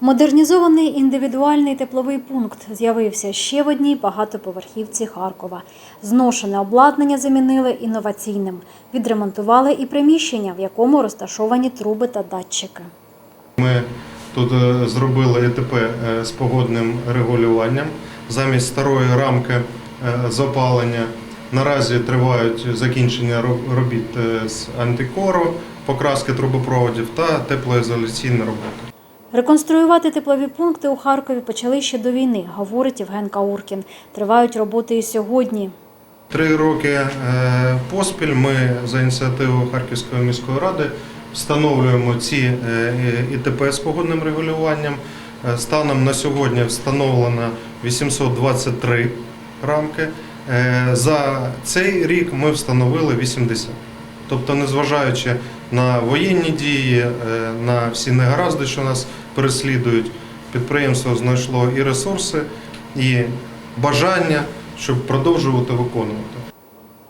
Модернізований індивідуальний тепловий пункт з'явився ще в одній багатоповерхівці Харкова. Зношене обладнання замінили інноваційним. Відремонтували і приміщення, в якому розташовані труби та датчики. Ми тут е, зробили ЕТП е, з погодним регулюванням замість старої рамки е, з опалення. Наразі тривають закінчення робіт з антикору, покраски трубопроводів та теплоізоляційні роботи. Реконструювати теплові пункти у Харкові почали ще до війни, говорить Євген Кауркін. Тривають роботи і сьогодні. Три роки е, поспіль ми за ініціативою Харківської міської ради встановлюємо ці е, ІТП з погодним регулюванням. Е, Станом на сьогодні встановлено 823 рамки. За цей рік ми встановили 80. Тобто, незважаючи на воєнні дії, е, на всі негаразди, що нас переслідують, підприємство знайшло і ресурси, і бажання, щоб продовжувати виконувати.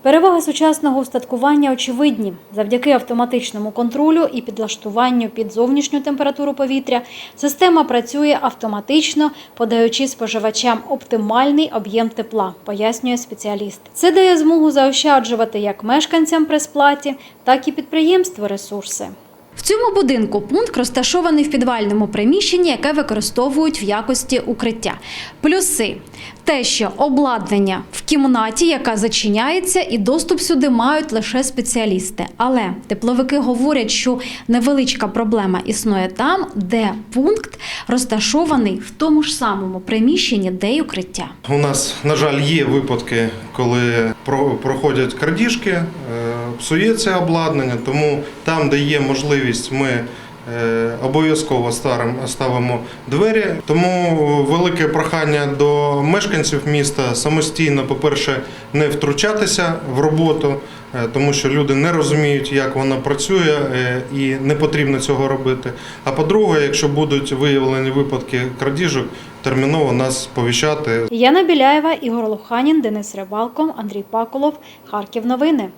Переваги сучасного устаткування очевидні. Завдяки автоматичному контролю і підлаштуванню під зовнішню температуру повітря система працює автоматично, подаючи споживачам оптимальний об'єм тепла, пояснює спеціаліст. Це дає змогу заощаджувати як мешканцям при сплаті, так і підприємству ресурси. В цьому будинку пункт розташований в підвальному приміщенні, яке використовують в якості укриття. Плюси те, що обладнання в кімнаті, яка зачиняється, і доступ сюди мають лише спеціалісти. Але тепловики говорять, що невеличка проблема існує там, де пункт розташований в тому ж самому приміщенні, де й укриття. У нас, на жаль, є випадки, коли про- проходять крадіжки, е, псується обладнання, тому там, де є можливість, ми обов'язково старим- ставимо двері. Тому велике прохання до мешканців міста самостійно, по-перше, не втручатися в роботу, е, тому що люди не розуміють, як вона працює, е, і не потрібно цього робити. А по-друге, якщо будуть виявлені випадки крадіжок, терміново нас сповіщати Яна Біляєва, Ігор Луханін, Денис Рибалко, Андрій Паколов. Харків новини.